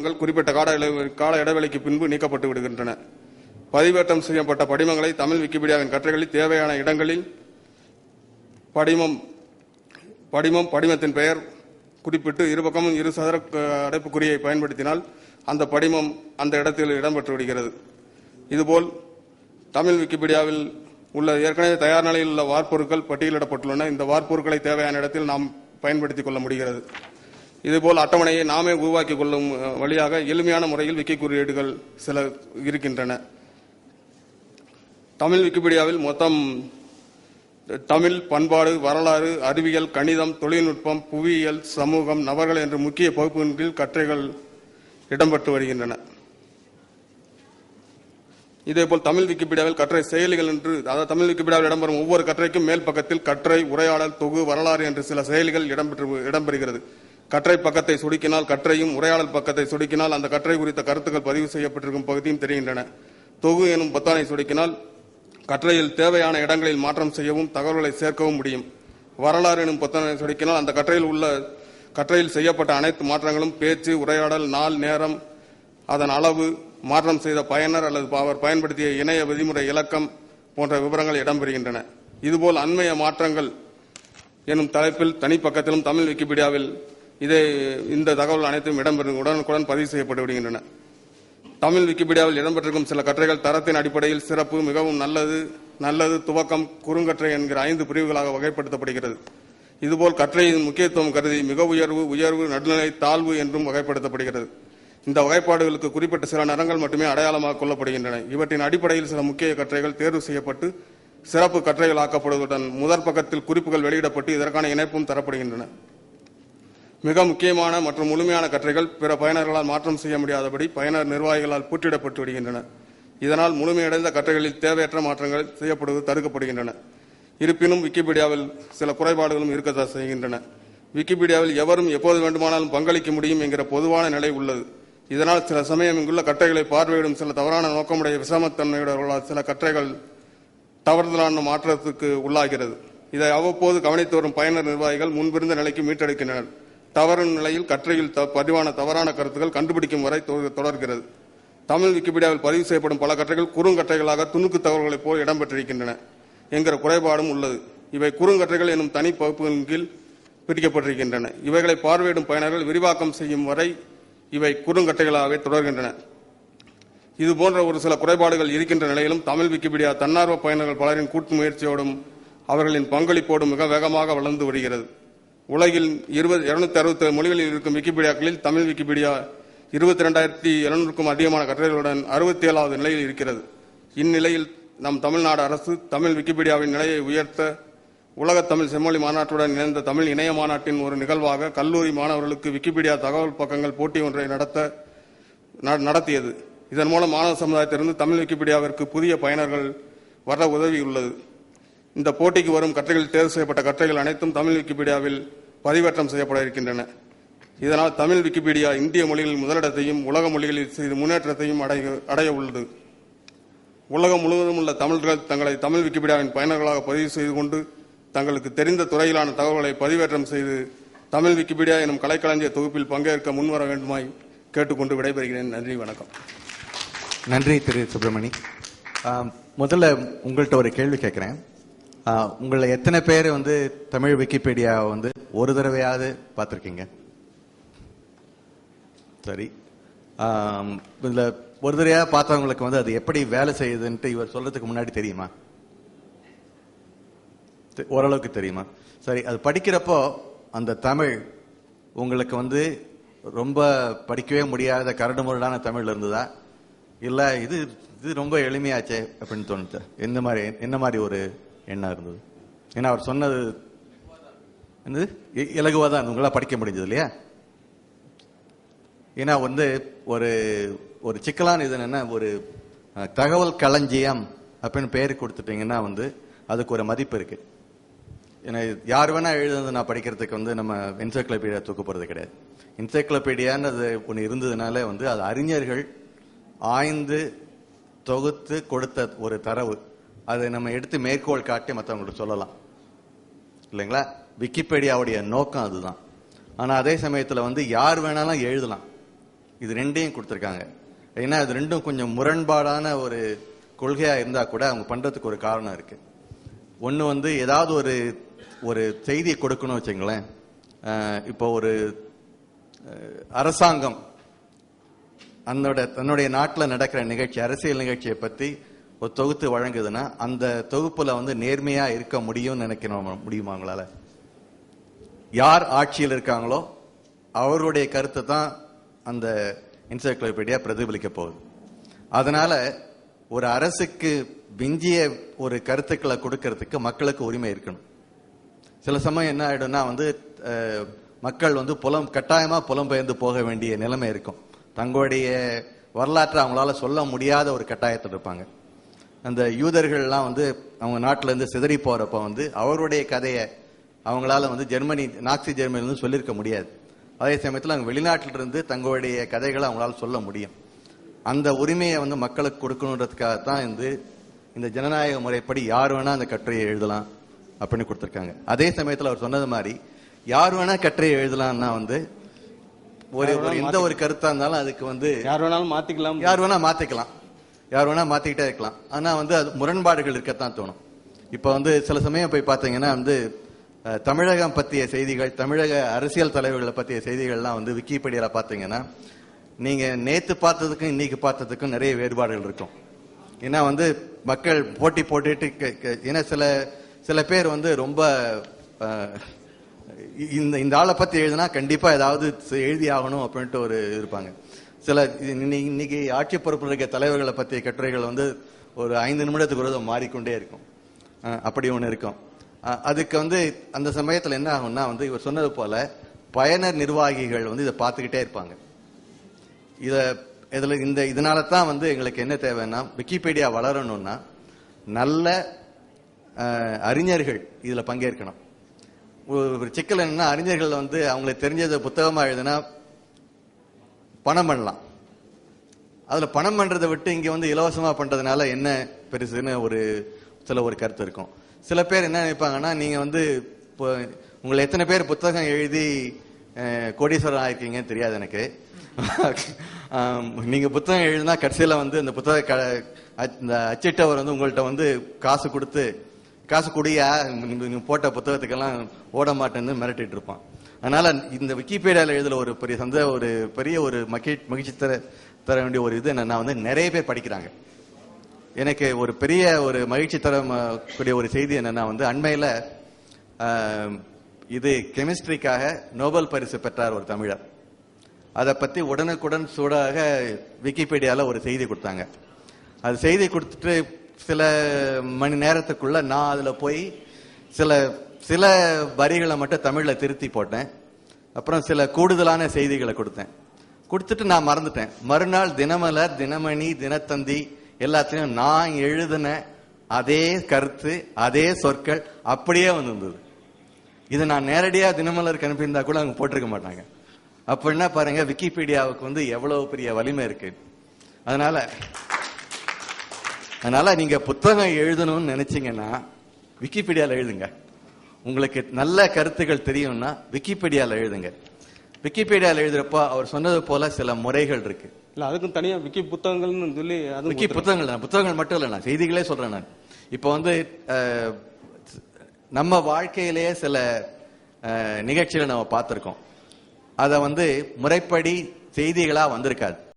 படிமங்கள் குறிப்பிட்ட கால கால இடைவெளிக்கு பின்பு நீக்கப்பட்டு விடுகின்றன. பதிவேற்றம் செய்யப்பட்ட படிமங்களை தமிழ் விக்கிபீடியாவின் கட்டுரைகளில் தேவையான இடங்களில் படிமம் படிமம் படிமத்தின் பெயர் குறிப்பிட்டு இருபக்கமும் இரு சதுர அடைப்புக்குறியை பயன்படுத்தினால் அந்த படிமம் அந்த இடத்தில் இடம்பெற்று விடுகிறது. இதுபோல் தமிழ் விக்கிபீடியாவில் உள்ள ஏற்கனவே தயார் நிலையில் உள்ள வார்ப்பொருட்கள் பட்டியலிடப்பட்டுள்ளன. இந்த வார்ப்பொருட்களை தேவையான இடத்தில் நாம் பயன்படுத்திக் கொள்ள முடிகிறது. இதுபோல் அட்டவணையை நாமே உருவாக்கி கொள்ளும் வழியாக எளிமையான முறையில் விக்கி குறியீடுகள் சில இருக்கின்றன. தமிழ் விக்கிபீடியாவில் மொத்தம் தமிழ் பண்பாடு வரலாறு அறிவியல் கணிதம் தொழில்நுட்பம் புவியியல் சமூகம் நபர்கள் என்ற முக்கிய பகுப்பின் கீழ் கற்றைகள் இடம்பெற்று வருகின்றன. இதேபோல் தமிழ் விக்கிபீடியாவில் கற்றை செயலிகள் என்று அதாவது தமிழ் விக்கிபீடியாவில் இடம்பெறும் ஒவ்வொரு கற்றைக்கும் மேல் பக்கத்தில் கற்றை உரையாடல் தொகு வரலாறு என்று சில செயலிகள் இடம்பெற்று இடம்பெறுகிறது. கற்றை பக்கத்தை சுடுக்கினால் கற்றையும் உரையாடல் பக்கத்தை சுடுக்கினால் அந்த கற்றை குறித்த கருத்துக்கள் பதிவு செய்யப்பட்டிருக்கும் பகுதியும் தெரிகின்றன. தொகு எனும் பொத்தானை சுடுக்கினால் கற்றையில் தேவையான இடங்களில் மாற்றம் செய்யவும் தகவல்களை சேர்க்கவும் முடியும். வரலாறு எனும் பொத்தானை சுடுக்கினால் அந்த கற்றையில் உள்ள கற்றையில் செய்யப்பட்ட அனைத்து மாற்றங்களும் பேச்சு உரையாடல் நாள் நேரம் அதன் அளவு மாற்றம் செய்த பயனர் அல்லது அவர் பயன்படுத்திய இணைய விதிமுறை இலக்கம் போன்ற விவரங்கள் இடம்பெறுகின்றன. இதுபோல் அண்மைய மாற்றங்கள் எனும் தலைப்பில் தனிப்பக்கத்திலும் தமிழ் விக்கிபீடியாவில் இதை இந்த தகவல் அனைத்தும் இடம்பெறும் உடனுக்குடன் பதிவு செய்யப்பட்டு விடுகின்றன. தமிழ் விக்கிபீடியாவில் இடம்பெற்றிருக்கும் சில கட்டுரைகள் தரத்தின் அடிப்படையில் சிறப்பு மிகவும் நல்லது நல்லது துவக்கம் குறுங்கற்றை என்கிற ஐந்து பிரிவுகளாக வகைப்படுத்தப்படுகிறது. இதுபோல் கற்றையின் முக்கியத்துவம் கருதி மிக உயர்வு உயர்வு நடுநிலை தாழ்வு என்றும் வகைப்படுத்தப்படுகிறது. இந்த வகைப்பாடுகளுக்கு குறிப்பிட்ட சில நிறங்கள் மட்டுமே அடையாளமாக கொள்ளப்படுகின்றன. இவற்றின் அடிப்படையில் சில முக்கிய கற்றைகள் தேர்வு செய்யப்பட்டு சிறப்பு கற்றைகள் ஆக்கப்படுவதுடன் முதற் பக்கத்தில் குறிப்புகள் வெளியிடப்பட்டு இதற்கான இணைப்பும் தரப்படுகின்றன. மிக முக்கியமான மற்றும் முழுமையான கட்டுரைகள் பிற பயனர்களால் மாற்றம் செய்ய முடியாதபடி பயனர் நிர்வாகிகளால் பூட்டிடப்பட்டு விடுகின்றன. இதனால் முழுமையடைந்த கட்டுரைகளில் தேவையற்ற மாற்றங்கள் செய்யப்படுவது தடுக்கப்படுகின்றன. இருப்பினும் விக்கிபீடியாவில் சில குறைபாடுகளும் இருக்கத்தான் செய்கின்றன. விக்கிபீடியாவில் எவரும் எப்போது வேண்டுமானாலும் பங்களிக்க முடியும் என்கிற பொதுவான நிலை உள்ளது. இதனால் சில சமயம் இங்குள்ள கட்டைகளை பார்வையிடும் சில தவறான நோக்கமுடைய விசமத்தன்மையுடையவர்களால் சில கட்டைகள் தவறுதலான மாற்றத்துக்கு உள்ளாகிறது. இதை அவ்வப்போது கவனித்து வரும் பயனர் நிர்வாகிகள் முன்பிருந்த நிலைக்கு மீட்டெடுக்கின்றனர். தவறு நிலையில் கற்றையில் த- பதிவான தவறான கருத்துக்கள் கண்டுபிடிக்கும் வரை தொடர்கிறது. தமிழ் விக்கிபீடியாவில் பதிவு செய்யப்படும் பல கற்றைகள் குறுங்கட்டைகளாக துணுக்கு தகவல்களைப் போல் இடம்பெற்றிருக்கின்றன. என்கிற குறைபாடும் உள்ளது. இவை குறுங்கற்றைகள் எனும் தனி பகுப்புகளின் கீழ் பிரிக்கப்பட்டிருக்கின்றன. இவைகளை பார்வையிடும் பயனர்கள் விரிவாக்கம் செய்யும் வரை இவை குறுங்கட்டைகளாகவே தொடர்கின்றன. இது போன்ற ஒரு சில குறைபாடுகள் இருக்கின்ற நிலையிலும் தமிழ் விக்கிபீடியா தன்னார்வ பயனர்கள் பலரின் கூட்டு முயற்சியோடும் அவர்களின் பங்களிப்போடும் மிக வேகமாக வளர்ந்து வருகிறது. உலகில் இருபது இருநூத்தி அறுபத்தி மொழிகளில் இருக்கும் விக்கிபீடியாக்களில் தமிழ் விக்கிபீடியா இருபத்தி ரெண்டாயிரத்தி எழுநூறுக்கும் அதிகமான கட்டுரைகளுடன் அறுபத்தி ஏழாவது நிலையில் இருக்கிறது. இந்நிலையில் நம் தமிழ்நாடு அரசு தமிழ் விக்கிபீடியாவின் நிலையை உயர்த்த உலகத் தமிழ் செம்மொழி மாநாட்டுடன் இணைந்த தமிழ் இணைய மாநாட்டின் ஒரு நிகழ்வாக கல்லூரி மாணவர்களுக்கு விக்கிபீடியா தகவல் பக்கங்கள் போட்டி ஒன்றை நடத்த நடத்தியது. இதன் மூலம் மாணவ சமுதாயத்திலிருந்து தமிழ் விக்கிபீடியாவிற்கு புதிய பயனர்கள் வர உதவி உள்ளது இந்த போட்டிக்கு வரும் கட்டுரைகளில் தேர்வு செய்யப்பட்ட கட்டுரைகள் அனைத்தும் தமிழ் விக்கிபீடியாவில் பதிவேற்றம் செய்யப்பட இருக்கின்றன. இதனால் தமிழ் விக்கிபீடியா இந்திய மொழிகளில் முதலிடத்தையும் உலக மொழிகளில் சிறிது முன்னேற்றத்தையும் அடைய அடைய உள்ளது. உலகம் முழுவதும் உள்ள தமிழர்கள் தங்களை தமிழ் விக்கிபீடியாவின் பயனர்களாக பதிவு செய்து கொண்டு தங்களுக்கு தெரிந்த துறையிலான தகவல்களை பதிவேற்றம் செய்து தமிழ் விக்கிபீடியா எனும் கலைக்களஞ்சிய தொகுப்பில் பங்கேற்க முன்வர வேண்டுமாய் கேட்டுக்கொண்டு விடைபெறுகிறேன். நன்றி வணக்கம். நன்றி திரு சுப்பிரமணி. முதல்ல உங்கள்கிட்ட ஒரு கேள்வி கேட்குறேன். உங்களை எத்தனை பேர் வந்து தமிழ் விக்கிபீடியாவை வந்து ஒரு தடவையாவது பார்த்துருக்கீங்க? சரி. இதில் ஒரு தடவையாக பார்த்தவங்களுக்கு வந்து அது எப்படி வேலை செய்யுதுன்ட்டு இவர் சொல்றதுக்கு முன்னாடி தெரியுமா? தெ- ஓரளவுக்கு தெரியுமா? சரி அது படிக்கிறப்போ அந்த தமிழ் உங்களுக்கு வந்து ரொம்ப படிக்கவே முடியாத கரடுமுரடான தமிழ் இருந்ததா? இல்லை இது இது ரொம்ப எளிமையாச்சே அப்படின்னு தோணுச்சா? எந்த மாதிரி என்ன மாதிரி ஒரு எண்ணம் இருந்தது. ஏன்னா அவர் சொன்னது என்னது? இ- தான் உங்களால் படிக்க முடிஞ்சது இல்லையா? ஏன்னா வந்து ஒரு ஒரு சிக்கலான இது என்னென்னா ஒரு தகவல் களஞ்சியம் அப்படின்னு பேர் கொடுத்துட்டீங்கன்னா வந்து அதுக்கு ஒரு மதிப்பு இருக்கு. ஏன்னா யார் வேணா எழுதுனது நான் படிக்கிறதுக்கு வந்து நம்ம என்சைக்ளோபீடியா தூக்க போகிறது கிடையாது. என்சைக்ளோபீடியான்றது ஒன்று இருந்ததுனால வந்து அது அறிஞர்கள் ஆய்ந்து தொகுத்து கொடுத்த ஒரு தரவு. அதை நம்ம எடுத்து மேற்கோள் காட்டி மற்றவங்களுக்கு சொல்லலாம். இல்லைங்களா? விக்கிபீடியாவுடைய நோக்கம் அதுதான். ஆனால் அதே சமயத்தில் வந்து யார் வேணாலும் எழுதலாம். இது ரெண்டையும் கொடுத்துருக்காங்க. ஏன்னா அது ரெண்டும் கொஞ்சம் முரண்பாடான ஒரு கொள்கையாக இருந்தால் கூட அவங்க பண்ணுறதுக்கு ஒரு காரணம் இருக்குது ஒன்று வந்து ஏதாவது ஒரு ஒரு செய்தியை கொடுக்கணும் வச்சுங்களேன். இப்போ ஒரு அரசாங்கம் அதனோட தன்னுடைய நாட்டில் நடக்கிற நிகழ்ச்சி அரசியல் நிகழ்ச்சியை பற்றி ஒரு தொகுத்து வழங்குதுன்னா அந்த தொகுப்புல வந்து நேர்மையா இருக்க முடியும்னு நினைக்கிறோம் முடியுமா உங்களால? யார் ஆட்சியில் இருக்காங்களோ அவருடைய கருத்தை தான் அந்த என்சைக்ளோபீடியா பிரதிபலிக்க போகுது. அதனால ஒரு அரசுக்கு விஞ்சிய ஒரு கருத்துக்களை கொடுக்கறதுக்கு மக்களுக்கு உரிமை இருக்கணும். சில சமயம் என்ன ஆயிடும்னா வந்து மக்கள் வந்து புலம் கட்டாயமா புலம்பெயர்ந்து போக வேண்டிய நிலைமை இருக்கும். தங்களுடைய வரலாற்றை அவங்களால சொல்ல முடியாத ஒரு கட்டாயத்தில் இருப்பாங்க. அந்த யூதர்கள்லாம் வந்து அவங்க நாட்டுல இருந்து சிதறி போறப்ப வந்து அவருடைய கதையை அவங்களால வந்து ஜெர்மனி நாக்சி ஜெர்மனில இருந்து சொல்லியிருக்க முடியாது. அதே சமயத்தில் அவங்க வெளிநாட்டில இருந்து தங்களுடைய கதைகளை அவங்களால சொல்ல முடியும். அந்த உரிமையை வந்து மக்களுக்கு கொடுக்கணுன்றதுக்காக தான் வந்து இந்த ஜனநாயக முறைப்படி யார் வேணா அந்த கட்டுரையை எழுதலாம் அப்படின்னு கொடுத்துருக்காங்க. அதே சமயத்தில் அவர் சொன்னது மாதிரி யார் வேணா கட்டுரையை எழுதலாம்னா வந்து ஒரு ஒரு எந்த ஒரு கருத்தா இருந்தாலும் அதுக்கு வந்து யார் வேணாலும் மாத்திக்கலாம். யார் வேணா மாத்திக்கலாம். யார் வேணா மாத்திக்கிட்டே இருக்கலாம். ஆனா வந்து அது முரண்பாடுகள் இருக்கத்தான் தோணும். இப்ப வந்து சில சமயம் போய் பார்த்தீங்கன்னா வந்து தமிழகம் பற்றிய செய்திகள் தமிழக அரசியல் தலைவர்களை பற்றிய செய்திகள்லாம் வந்து விக்கிபீடியால பார்த்தீங்கன்னா நீங்க நேத்து பார்த்ததுக்கும் இன்னைக்கு பார்த்ததுக்கும் நிறைய வேறுபாடுகள் இருக்கும். ஏன்னா வந்து மக்கள் போட்டி போட்டுட்டு க- ஏன்னா சில சில பேர் வந்து ரொம்ப இந்த இந்த ஆளை பத்தி எழுதினா கண்டிப்பா ஏதாவது எழுதி ஆகணும் அப்படின்ட்டு ஒரு இருப்பாங்க. சில இது இன்னைக்கு ஆட்சி பொறுப்பில் இருக்க தலைவர்களை பற்றிய கட்டுரைகள் வந்து ஒரு ஐந்து நிமிடத்துக்கு ஒரு மாறிக்கொண்டே இருக்கும். அப்படி ஒன்று இருக்கும். அதுக்கு வந்து அந்த சமயத்தில் என்ன ஆகும்னா வந்து இவர் சொன்னது போல பயனர் நிர்வாகிகள் வந்து இதை பார்த்துக்கிட்டே இருப்பாங்க. இதை இதில் இந்த இதனால தான் வந்து எங்களுக்கு என்ன தேவைன்னா விக்கிபீடியா வளரணும்னா நல்ல அறிஞர்கள் இதில் பங்கேற்கணும். ஒரு சிக்கல் என்னன்னா அறிஞர்கள் வந்து அவங்களுக்கு தெரிஞ்சதை புத்தகமாக எழுதுனா பணம் பண்ணலாம். அதில் பணம் பண்ணுறதை விட்டு இங்கே வந்து இலவசமாக பண்ணுறதுனால என்ன பெருசுன்னு ஒரு சில ஒரு கருத்து இருக்கும். சில பேர் என்ன நினைப்பாங்கன்னா நீங்கள் வந்து இப்போ உங்களை எத்தனை பேர் புத்தகம் எழுதி கோடீஸ்வரர் ஆயிருக்கீங்கன்னு தெரியாது எனக்கு. நீங்கள் புத்தகம் எழுதினா கடைசியில் வந்து அந்த புத்தக க இந்த அச்சிட்டவர் வந்து உங்கள்கிட்ட வந்து காசு கொடுத்து காசு குடியா நீங்கள் போட்ட புத்தகத்துக்கெல்லாம் ஓட மாட்டேன்னு மிரட்டிட்டு இருப்பான். அதனால இந்த விக்கிபீடியால எழுதுல ஒரு பெரிய சந்த ஒரு பெரிய ஒரு மகி மகிழ்ச்சி தர தர வேண்டிய ஒரு இது நான் வந்து நிறைய பேர் படிக்கிறாங்க. எனக்கு ஒரு பெரிய ஒரு மகிழ்ச்சி தரக்கூடிய ஒரு செய்தி என்னன்னா வந்து அண்மையில இது கெமிஸ்ட்ரிக்காக நோபல் பரிசு பெற்றார் ஒரு தமிழர். அதை பத்தி உடனுக்குடன் சூடாக விக்கிபீடியால ஒரு செய்தி கொடுத்தாங்க. அது செய்தி கொடுத்துட்டு சில மணி நேரத்துக்குள்ள நான் அதுல போய் சில சில வரிகளை மட்டும் தமிழில் திருத்தி போட்டேன். அப்புறம் சில கூடுதலான செய்திகளை கொடுத்தேன். கொடுத்துட்டு நான் மறந்துட்டேன். மறுநாள் தினமலர் தினமணி தினத்தந்தி எல்லாத்தையும் நான் எழுதின அதே கருத்து அதே சொற்கள் அப்படியே வந்திருந்தது. இதை நான் நேரடியாக தினமலருக்கு அனுப்பியிருந்தா கூட அவங்க போட்டிருக்க மாட்டாங்க. அப்படின்னா பாருங்க விக்கிபீடியாவுக்கு வந்து எவ்வளவு பெரிய வலிமை இருக்கு. அதனால அதனால நீங்க புத்தகம் எழுதணும்னு நினைச்சீங்கன்னா விக்கிபீடியாவில் எழுதுங்க. உங்களுக்கு நல்ல கருத்துக்கள் தெரியும்னா விக்கிபீடியால எழுதுங்க. விக்கிபீடியால எழுதுறப்ப அவர் சொன்னது போல சில முறைகள் இருக்கு. இல்ல அதுக்கும் தனியா விக்கி புத்தகங்கள்னு சொல்லி அதுவும் விக்கி புத்தகங்கள் புத்தகங்கள் மட்டும் இல்லை நான் செய்திகளே சொல்றேன் நான். இப்போ வந்து நம்ம வாழ்க்கையிலேயே சில நிகழ்ச்சிகளை நம்ம பார்த்திருக்கோம். அதை வந்து முறைப்படி செய்திகளா வந்திருக்காது.